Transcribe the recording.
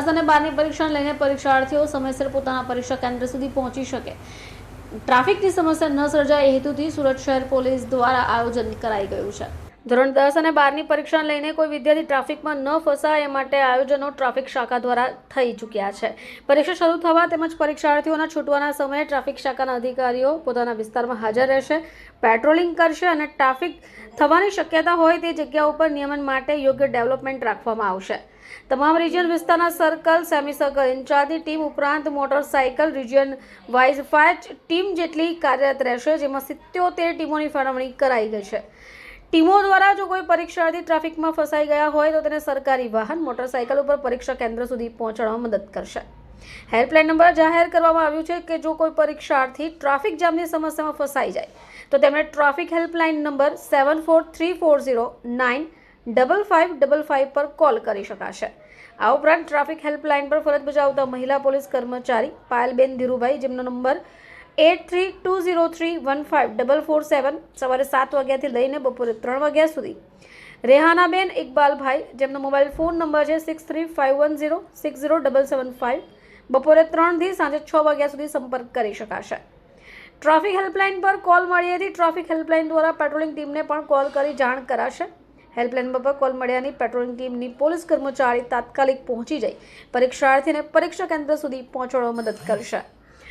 દસ અને બારની પરીક્ષાને લઈને પરીક્ષાર્થીઓ સમયસર પોતાના પરીક્ષા કેન્દ્ર સુધી પહોંચી શકે. ટ્રાફિકની સમસ્યા ન સર્જાય એ હેતુથી સુરત શહેર પોલીસ દ્વારા આયોજન કરાઈ ગયું છે. ધોરણ દસ અને બારની પરીક્ષાને લઈને કોઈ વિદ્યાર્થી ટ્રાફિકમાં ન ફસાય એ માટે આયોજનો ટ્રાફિક શાખા દ્વારા થઈ ચૂક્યા છે. પરીક્ષા શરૂ થવા તેમજ પરીક્ષાર્થીઓના છૂટવાના સમયે ટ્રાફિક શાખાના અધિકારીઓ પોતાના વિસ્તારમાં હાજર રહેશે, પેટ્રોલિંગ કરશે અને ટ્રાફિક થવાની શક્યતા હોય તે જગ્યા ઉપર નિયમન માટે યોગ્ય ડેવલપમેન્ટ રાખવામાં આવશે. તમામ રિજિયન વિસ્તારના સર્કલ સેમી સર્કલ ઇન્ચાર્જની ટીમ ઉપરાંત motorcycle region wise fire team જેટલી કાર્યરત રહેશે, જેમાં સિત્યોતેર ટીમોની ફાળવણી કરાઈ ગઈ છે. ટીમો દ્વારા જો કોઈ પરીક્ષાર્થી ટ્રાફિકમાં ફસાઈ ગયા હોય તો તેને સરકારી વાહન, મોટરસાયકલ ઉપર પરીક્ષા કેન્દ્ર સુધી પહોંચાડવામાં મદદ કરશે. હેલ્પલાઇન નંબર જાહેર કરવામાં આવ્યું છે કે જો કોઈ પરીક્ષાર્થી ટ્રાફિક જામની સમસ્યામાં ફસાઈ જાય, તો તેમણે traffic helpline number seven four three four zero nine double five double five પર કોલ કરી શકાશે. આ ઉપરાંત ટ્રાફિક હેલ્પલાઇન પર ફરજ બજાવતા મહિલા પોલીસ કર્મચારી પાયલબેન ધીરુભાઈ, જેમનો number eight three two zero three one five double four seven સવારે સાત વાગ્યાથી લઈને બપોરે ત્રણ વાગ્યા સુધી. રેહાનાબેન ઇકબાલભાઈ, જેમનો મોબાઈલ ફોન નંબર છે six three five one zero six zero double seven five બપોરે ત્રણથી સાંજે છ વાગ્યા સુધી સંપર્ક કરી શકાશે. ટ્રાફિક હેલ્પલાઇન પર કોલ મળ્યાથી ટ્રાફિક હેલ્પલાઇન દ્વારા પેટ્રોલિંગ ટીમને પણ કોલ કરી જાણ કરાશે. હેલ્પલાઇન પર કોલ મળ્યાની પેટ્રોલિંગ ટીમની પોલીસ કર્મચારી તાત્કાલિક પહોંચી જઈ પરીક્ષાર્થીને પરીક્ષા કેન્દ્ર સુધી પહોંચવામાં મદદ કરશે.